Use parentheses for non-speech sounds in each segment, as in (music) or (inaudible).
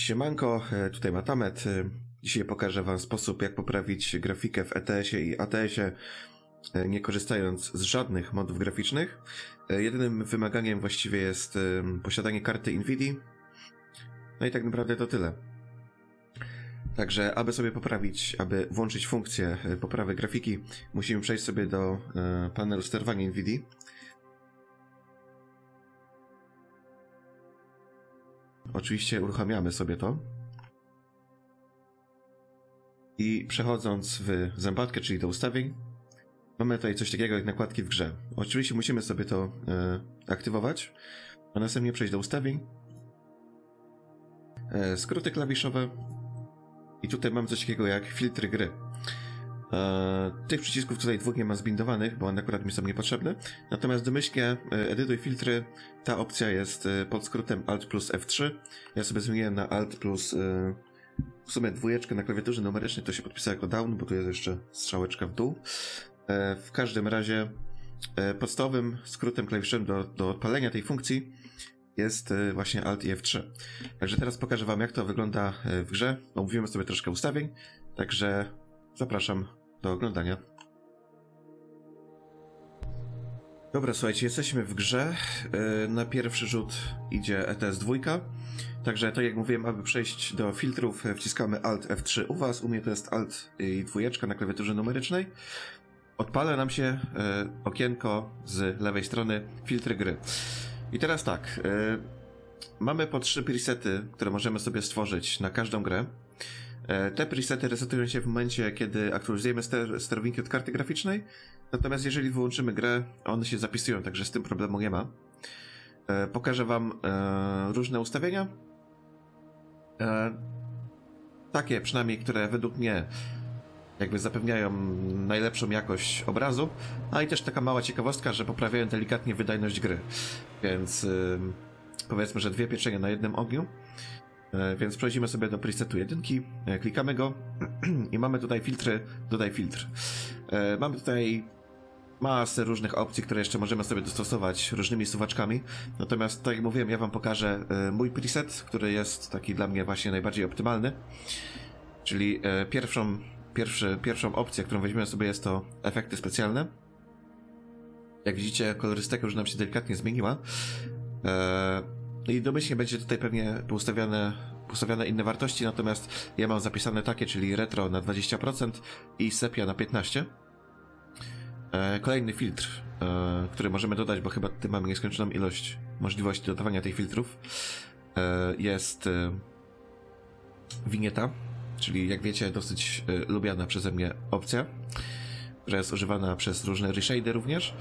Siemanko, e, tutaj Matamet. E, Dzisiaj pokażę Wam sposób, jak poprawić grafikę w ETS-ie i ATS-ie, e, nie korzystając z żadnych modów graficznych. Jedynym wymaganiem właściwie jest posiadanie karty NVIDIA. No i tak naprawdę to tyle. Także, aby sobie poprawić, aby włączyć funkcję poprawy grafiki, musimy przejść sobie do panelu sterowania NVIDIA. Oczywiście uruchamiamy sobie to. I przechodząc w zębatkę, czyli do ustawień, mamy tutaj coś takiego jak nakładki w grze. Oczywiście musimy sobie to e, aktywować, a następnie przejść do ustawień, e, skróty klawiszowe i tutaj mamy coś takiego jak filtry gry. E, tych przycisków tutaj dwóch nie mam zbindowanych, bo one akurat mi są niepotrzebne. Natomiast domyślnie e, edytuj filtry, ta opcja jest e, pod skrótem Alt plus F3. Ja sobie zmieniłem na Alt plus e, w sumie dwójeczkę na klawiaturze numerycznej, to się podpisało jako down, bo tu jest jeszcze strzałeczka w dół. E, w każdym razie e, podstawowym skrótem klawiszem do, do odpalenia tej funkcji jest właśnie Alt i F3. Także teraz pokażę Wam, jak to wygląda w grze. Omówimy sobie troszkę ustawień, także zapraszam do oglądania. Dobra, słuchajcie, jesteśmy w grze. E, Na pierwszy rzut idzie ETS 2. Także tak jak mówiłem, aby przejść do filtrów, e, wciskamy Alt F3 u Was. U mnie to jest Alt i dwójeczka na klawiaturze numerycznej. Odpala nam się e, okienko z lewej strony filtry gry. I teraz tak, mamy po trzy presety, które możemy sobie stworzyć na każdą grę. E, Te presety resetują się w momencie, kiedy aktualizujemy ster sterowinki od karty graficznej. Natomiast jeżeli wyłączymy grę, one się zapisują, także z tym problemu nie ma. E, Pokażę Wam e, różne ustawienia. Takie przynajmniej, które według mnie jakby zapewniają najlepszą jakość obrazu, a i też taka mała ciekawostka, że poprawiają delikatnie wydajność gry. Więc powiedzmy, że dwie pieczenie na jednym ogniu. E, Więc przechodzimy sobie do presetu jedynki, e, klikamy go (clears throat) i mamy tutaj filtry, dodaj filtr. E, Mamy tutaj masę różnych opcji, które jeszcze możemy sobie dostosować różnymi suwaczkami. Natomiast, tak jak mówiłem, ja wam pokażę mój preset, który jest taki dla mnie właśnie najbardziej optymalny. Czyli pierwszą, pierwszy, pierwszą opcję, którą weźmiemy sobie jest to efekty specjalne. Jak widzicie, kolorystyka już nam się delikatnie zmieniła. E, I domyślnie będzie tutaj pewnie poustawiane, poustawiane inne wartości, natomiast ja mam zapisane takie, czyli retro na 20% i sepia na 15%. E, Kolejny filtr, e, który możemy dodać, bo chyba tutaj mamy nieskończoną ilość możliwości dodawania tych filtrów, e, jest winieta, czyli jak wiecie dosyć lubiana przeze mnie opcja, która jest używana przez różne reshady również.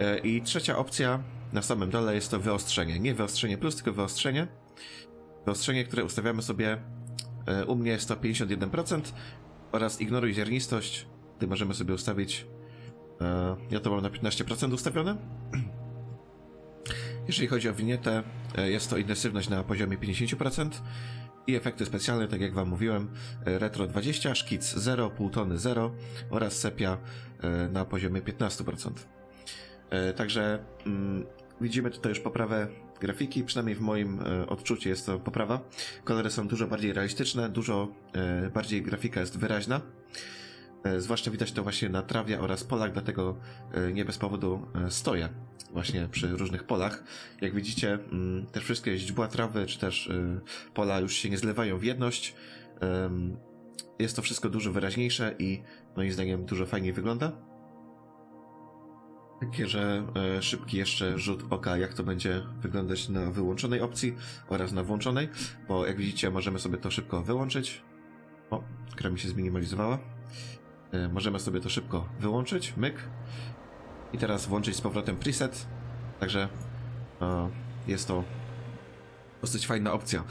E, I trzecia opcja na samym dole jest to wyostrzenie. Nie wyostrzenie plus, tylko wyostrzenie. Wyostrzenie, które ustawiamy sobie e, u mnie jest to 51% oraz ignoruj ziarnistość, gdy możemy sobie ustawić E, Ja to mam na 15% ustawione. (clears throat) Jeżeli chodzi o winietę, jest to intensywność na poziomie 50% i efekty specjalne, tak jak Wam mówiłem, retro 20, szkic 0, półtony 0 oraz sepia na poziomie 15%. E, Także mm, widzimy tutaj już poprawę grafiki, przynajmniej w moim e, odczuciu jest to poprawa. Kolory są dużo bardziej realistyczne, dużo e, bardziej grafika jest wyraźna. Zwłaszcza widać to właśnie na trawie oraz polach, dlatego nie bez powodu stoję właśnie przy różnych polach. Jak widzicie, mm, te wszystkie źdźbła trawy, czy też pola już się nie zlewają w jedność. Jest to wszystko dużo wyraźniejsze i moim zdaniem dużo fajniej wygląda. Takie, że e, szybki jeszcze rzut oka, jak to będzie wyglądać na wyłączonej opcji oraz na włączonej, bo jak widzicie, możemy sobie to szybko wyłączyć. O, gra mi się zminimalizowała. E, Możemy sobie to szybko wyłączyć, myk. I teraz włączyć z powrotem preset. Także e, jest to dosyć fajna opcja.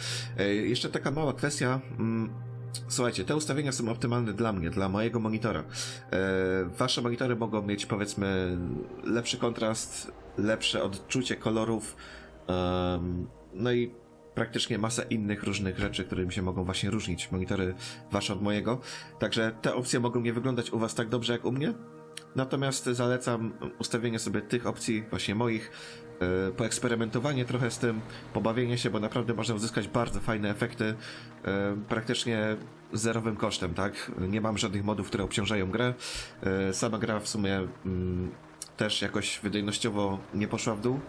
Jeszcze taka mała kwestia. Słuchajcie, te ustawienia są optymalne dla mnie, dla mojego monitora. E, Wasze monitory mogą mieć powiedzmy lepszy kontrast, lepsze odczucie kolorów. No i praktycznie masę innych różnych rzeczy, którymi się mogą właśnie różnić monitory wasze od mojego. Także te opcje mogą nie wyglądać u was tak dobrze jak u mnie. Natomiast zalecam ustawienie sobie tych opcji, właśnie moich, poeksperymentowanie trochę z tym, pobawienie się, bo naprawdę można uzyskać bardzo fajne efekty e, praktycznie zerowym kosztem, tak? Nie mam żadnych modów, które obciążają grę. E, Sama gra w sumie mm, też jakoś wydajnościowo nie poszła w dół,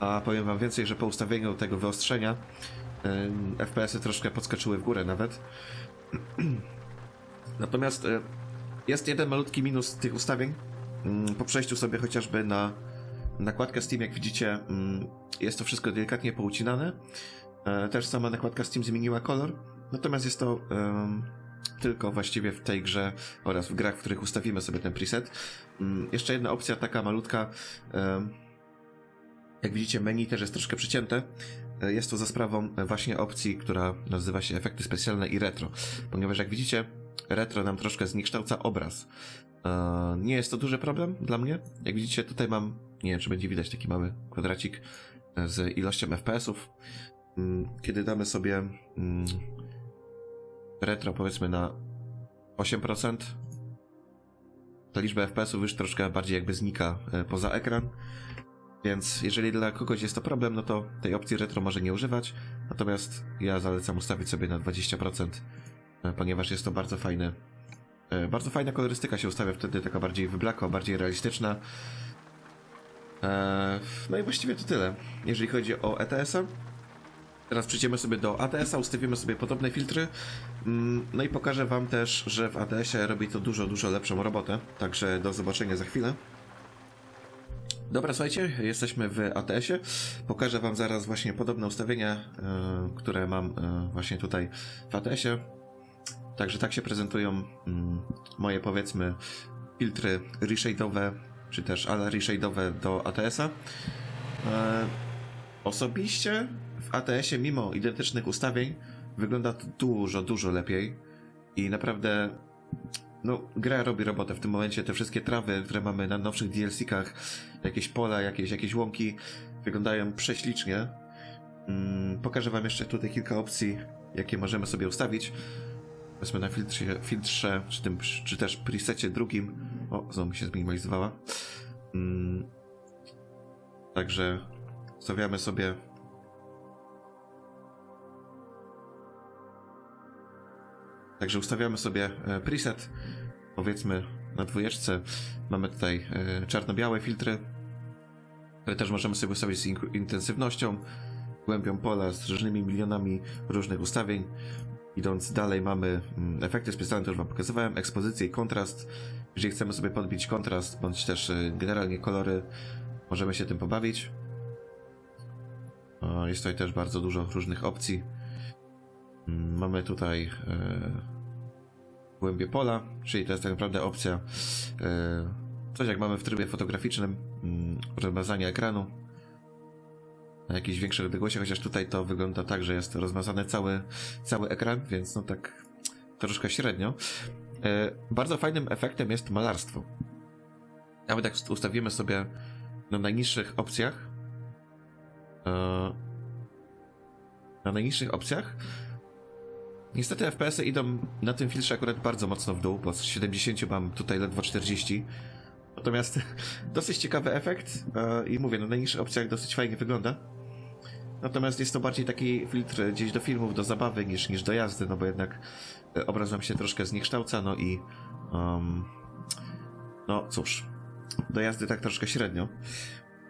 a powiem wam więcej, że po ustawieniu tego wyostrzenia e, FPS-y troszkę podskoczyły w górę nawet. (clears throat) Natomiast e, jest jeden malutki minus tych ustawień. Mm, Po przejściu sobie chociażby na nakładkę Steam, jak widzicie, mm, jest to wszystko delikatnie poucinane. E, Też sama nakładka Steam zmieniła kolor. Natomiast jest to em, tylko właściwie w tej grze oraz w grach, w których ustawimy sobie ten preset. Mm, Jeszcze jedna opcja taka malutka. em, Jak widzicie, menu też jest troszkę przycięte. E, Jest to za sprawą właśnie opcji, która nazywa się efekty specjalne i retro. Ponieważ jak widzicie, retro nam troszkę zniekształca obraz. E, Nie jest to duży problem dla mnie. Jak widzicie, tutaj mam, nie wiem czy będzie widać taki mały kwadracik e, z ilością FPS-ów. Mm, Kiedy damy sobie mm, retro powiedzmy na 8%, ta liczba FPS-ów już troszkę bardziej jakby znika e, poza ekran. Więc jeżeli dla kogoś jest to problem, no to tej opcji retro może nie używać. Natomiast ja zalecam ustawić sobie na 20%, e, ponieważ jest to bardzo fajny. e, Bardzo fajna kolorystyka się ustawia wtedy, taka bardziej wyblakła, bardziej realistyczna. E, No i właściwie to tyle, jeżeli chodzi o ETS-a. Teraz przejdziemy sobie do ATS-a, ustawimy sobie podobne filtry. Mm, No i pokażę Wam też, że w ATS-ie robi to dużo, dużo lepszą robotę. Także do zobaczenia za chwilę. Dobra, słuchajcie, jesteśmy w ATS-ie. Pokażę Wam zaraz właśnie podobne ustawienia, e, które mam e, właśnie tutaj w ATS-ie. Także tak się prezentują mm, moje, powiedzmy, filtry reshade'owe, czy też ale reshade'owe do ATS-a. E, Osobiście w ATS-ie, mimo identycznych ustawień, wygląda to dużo, dużo lepiej i naprawdę no, gra robi robotę w tym momencie. Te wszystkie trawy, które mamy na nowszych DLC-kach, jakieś pola, jakieś, jakieś łąki, wyglądają prześlicznie. Mm, pokażę Wam jeszcze tutaj kilka opcji, jakie możemy sobie ustawić. Weźmy na filtrze, filtrze czy, tym, czy też presecie drugim. O, znowu mi się zminimalizowała. Mm, także stawiamy sobie Także ustawiamy sobie e, preset, powiedzmy na dwójeczce. Mamy tutaj e, czarno-białe filtry, które też możemy sobie ustawić z in- intensywnością, głębią pola, z różnymi milionami różnych ustawień. Idąc dalej mamy mm, efekty specjalne, już wam pokazywałem, ekspozycję i kontrast. Jeżeli chcemy sobie podbić kontrast, bądź też e, generalnie kolory, możemy się tym pobawić. Jest tutaj też bardzo dużo różnych opcji. Mm, Mamy tutaj e, głębie pola, czyli to jest tak naprawdę opcja e, coś jak mamy w trybie fotograficznym, mm, rozmazania ekranu na jakiejś większej odległości, chociaż tutaj to wygląda tak, że jest rozmazany cały, cały ekran, więc no tak troszkę średnio. E, bardzo fajnym efektem jest malarstwo. Nawet jak ustawimy sobie na najniższych opcjach, e, na najniższych opcjach Niestety FPS-y idą na tym filtrze akurat bardzo mocno w dół, bo z 70 mam tutaj ledwo 40. Natomiast (laughs) dosyć ciekawy efekt e, i mówię, na najniższych opcjach dosyć fajnie wygląda. Natomiast jest to bardziej taki filtr gdzieś do filmów, do zabawy niż, niż do jazdy, no bo jednak e, obraz nam się troszkę zniekształca, no i um, no cóż, do jazdy tak troszkę średnio.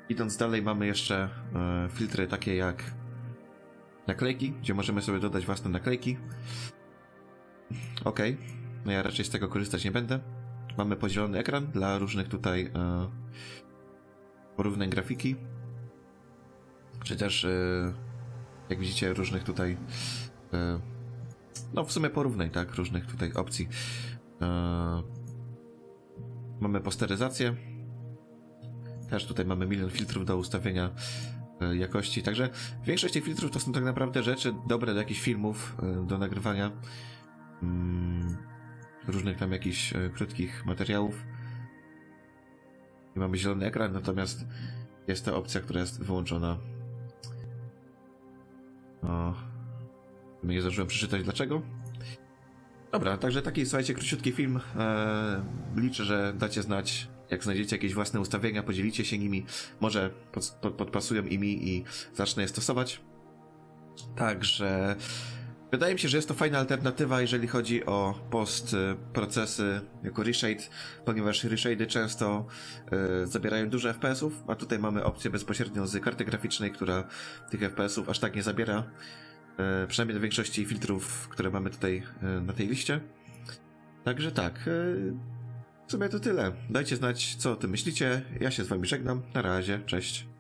Idąc dalej mamy jeszcze e, filtry takie jak naklejki, gdzie możemy sobie dodać własne naklejki. Ok, no ja raczej z tego korzystać nie będę. Mamy podzielony ekran dla różnych tutaj e, porównań grafiki. Też, e, jak widzicie, różnych tutaj e, no w sumie porównań, tak, różnych tutaj opcji. E, mamy posteryzację. Też tutaj mamy milion filtrów do ustawienia jakości. Także większość tych filtrów to są tak naprawdę rzeczy dobre do jakichś filmów, do nagrywania mm, różnych tam jakichś krótkich materiałów. I mamy zielony ekran, natomiast jest to opcja, która jest wyłączona. O, nie zdążyłem przeczytać dlaczego. Dobra, także taki, słuchajcie, króciutki film. E, liczę, że dacie znać, Jak znajdziecie jakieś własne ustawienia, podzielicie się nimi, może pod, pod, podpasują imi i zacznę je stosować. Także wydaje mi się, że jest to fajna alternatywa, jeżeli chodzi o post y, procesy jako reshade, ponieważ reshady często y, zabierają dużo FPS-ów, a tutaj mamy opcję bezpośrednio z karty graficznej, która tych FPS-ów aż tak nie zabiera. y, Przynajmniej do większości filtrów, które mamy tutaj y, na tej liście. Także tak. W sumie to tyle. Dajcie znać, co o tym myślicie. Ja się z wami żegnam. Na razie. Cześć.